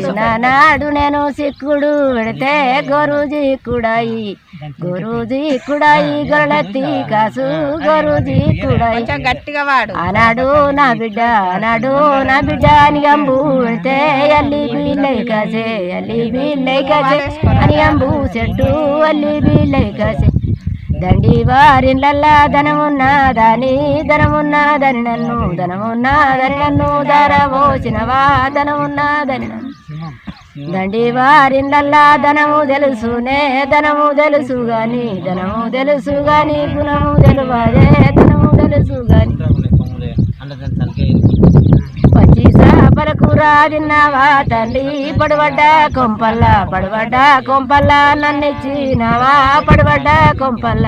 చిన్ననాడు నేను సిక్కుడు పెడితే గోరుజీ కుడాయి. గోరుజీ కుడాయి గొరలెత్తి కాసు గోరుజీ కుడాయి. గట్టిగా వాడు. ఆనాడు నా బిడ్డ ఆనాడు నా బిడ్డ అని అంబు పెడితే అల్లి బీల్లై కాసే అల్లి బీల్లై కాసే అని అంబు చెట్టు అల్లి బీల్లై కాసే. దండి వారిళ్ళల్లా ధనమున్నదాని ధనమున్నదని నన్ను ధనమున్నదని నన్ను ధరవోసినవా ధనమున్నదని నన్ను. దండి వారిళ్ళల్లా ధనము తెలుసునే ధనము తెలుసు గాని ధనము తెలుసు గాని గుణము తెలువదే ధనము తెలుసు గాని పచ్చి చేపల కూర తిన్నావా తల్లి పడబడ్డ కొంపల్ల పడబడ్డ కొంపల్ల నన్నిచ్చినావా పడబడ్డ కొంపల్ల.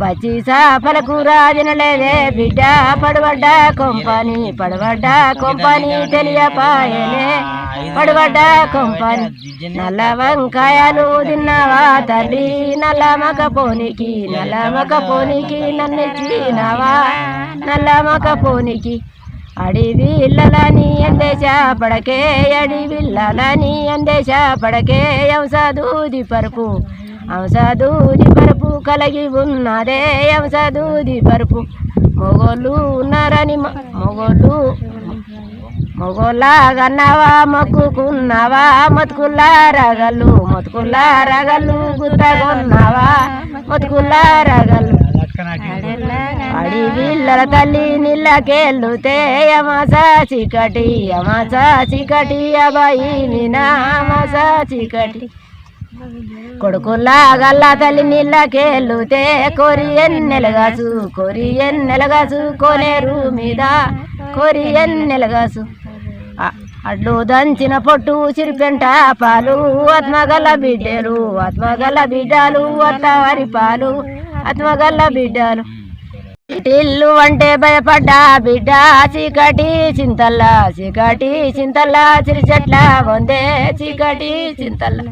పచ్చి చేపల వినలేదే బిడ్డ పడబడ్డ కొంపని పడబడ్డ కొంపని తెలియపాయలే. పడబడ్డ కొంపని నల్ల వంకాయలు తిన్నావా తల్లి? నల్ల మక పోనికి నల్ల మక పోనికి నన్నిచ్చినావా నల్ల మక పోనికి అడివిల్లలని అందేశా పడకే అడివిల్లలని అందేశా పడకే దూది పరుపు. అంశదూది పరుపు కలిగి ఉన్నదే అంశదూది పరుపు. మొగోళ్ళు ఉన్నారని మొగోళ్ళు మొగోళ్ళగన్నావా మొక్కుకున్నావా మతుకుల్లా రగలు మతుకుల్లా రగలు గుత్తగొన్నావా మతుకుల్లా రగలు అడివిల్లల తల్లి నీళ్ళకెళ్ళుతే అమాసా చీకటి అమాసా చీకటి అబాయి నినా అమాసా చీకటి. కొడుకుల్లా గల్లా తల్లి నీళ్ళకెళ్ళుతే కోరి ఎన్నెలగాసు కోరి ఎన్నెలగాసు కోనేరు మీద కోరి ఎన్నెలగాసు అడ్లు దంచిన పొట్టు చిరిపెంట పాలు ఆత్మగల్ల బిడ్డలు ఆత్మగల్ల బిడ్డలు అత్తవారి పాలు ఆత్మగల్ల బిడ్డలు. ఇల్లు అంటే భయపడ్డా బిడ్డ చీకటి చింతల్లా చీకటి చింతల్లా చిరిచెట్ల వందే చీకటి చింతల్లా.